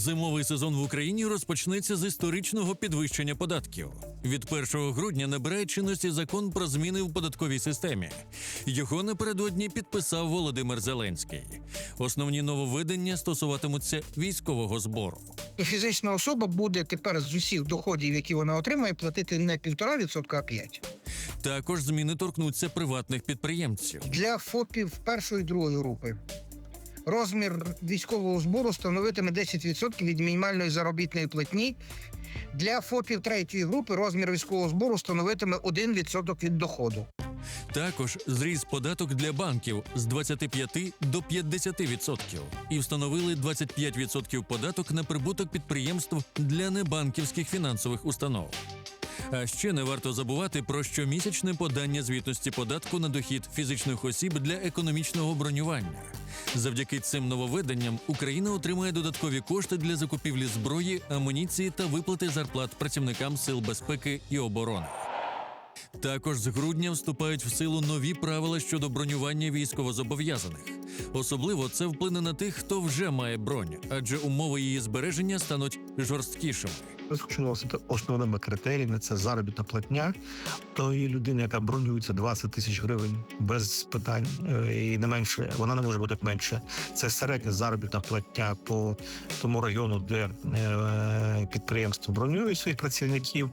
Зимовий сезон в Україні розпочнеться з історичного підвищення податків. Від 1 грудня набирає чинності закон про зміни в податковій системі. Його напередодні підписав Володимир Зеленський. Основні нововведення стосуватимуться військового збору. Фізична особа буде тепер з усіх доходів, які вона отримає, платити не 1,5%, а 5%. Також зміни торкнуться приватних підприємців. Для ФОПів першої і другої групи. Розмір військового збору становитиме 10% від мінімальної заробітної платні. Для ФОПів третьої групи розмір військового збору становитиме 1% від доходу. Також зріс податок для банків з 25 до 50% і встановили 25% податок на прибуток підприємств для небанківських фінансових установ. А ще не варто забувати про щомісячне подання звітності податку на дохід фізичних осіб для економічного бронювання. Завдяки цим нововведенням Україна отримає додаткові кошти для закупівлі зброї, амуніції та виплати зарплат працівникам сил безпеки і оборони. Також з грудня вступають в силу нові правила щодо бронювання військовозобов'язаних. Особливо це вплине на тих, хто вже має бронь, адже умови її збереження стануть жорсткішими. Розпочиналося основними критеріями це заробітна платня. Тої людини, яка бронюється 20 тисяч гривень без питань е, і не менше, вона не може бути менше. Це середня заробітна платня по тому району, де е, підприємство бронює своїх працівників,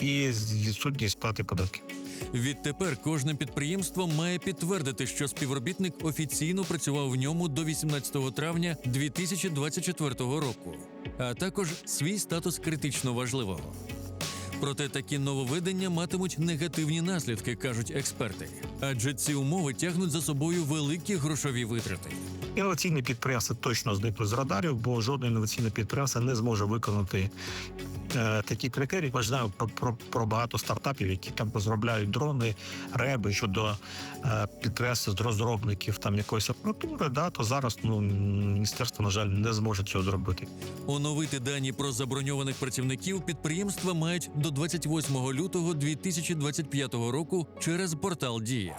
і відсутність сплати податків. Відтепер кожне підприємство має підтвердити, що співробітник офіційно працював в ньому до 18 травня 2024 року, а також свій статус критично важливого. Проте такі нововведення матимуть негативні наслідки, кажуть експерти, адже ці умови тягнуть за собою великі грошові витрати. Інноваційні підприємства точно зникли з радарів, бо жодне інноваційне підприємство не зможе виконати е, такі критерії. Ми знаємо про, про, про багато стартапів, які там розробляють дрони, реби щодо е, підприємств з розробників там якоїсь апаратури. Да, то зараз ну міністерство на жаль не зможе цього зробити. Оновити дані про заброньованих працівників підприємства мають до 28 лютого 2025 року через портал Дія.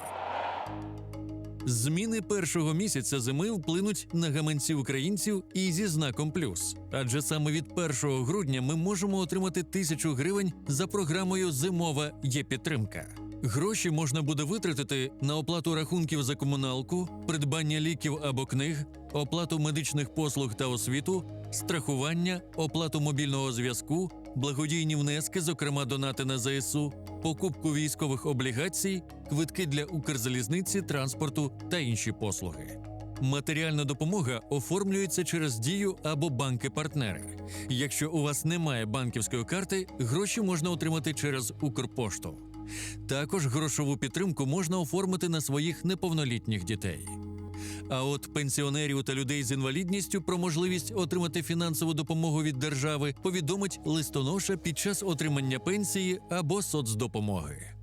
Зміни першого місяця зими вплинуть на гаманці українців і зі знаком плюс. Адже саме від 1 грудня ми можемо отримати тисячу гривень за програмою Зимова є підтримка. Гроші можна буде витратити на оплату рахунків за комуналку, придбання ліків або книг, оплату медичних послуг та освіту, страхування, оплату мобільного зв'язку, благодійні внески, зокрема донати на ЗСУ, покупку військових облігацій, квитки для Укрзалізниці, транспорту та інші послуги. Матеріальна допомога оформлюється через дію або банки-партнери. Якщо у вас немає банківської карти, гроші можна отримати через Укрпошту. Також грошову підтримку можна оформити на своїх неповнолітніх дітей. А от пенсіонерів та людей з інвалідністю про можливість отримати фінансову допомогу від держави повідомить листоноша під час отримання пенсії або соцдопомоги.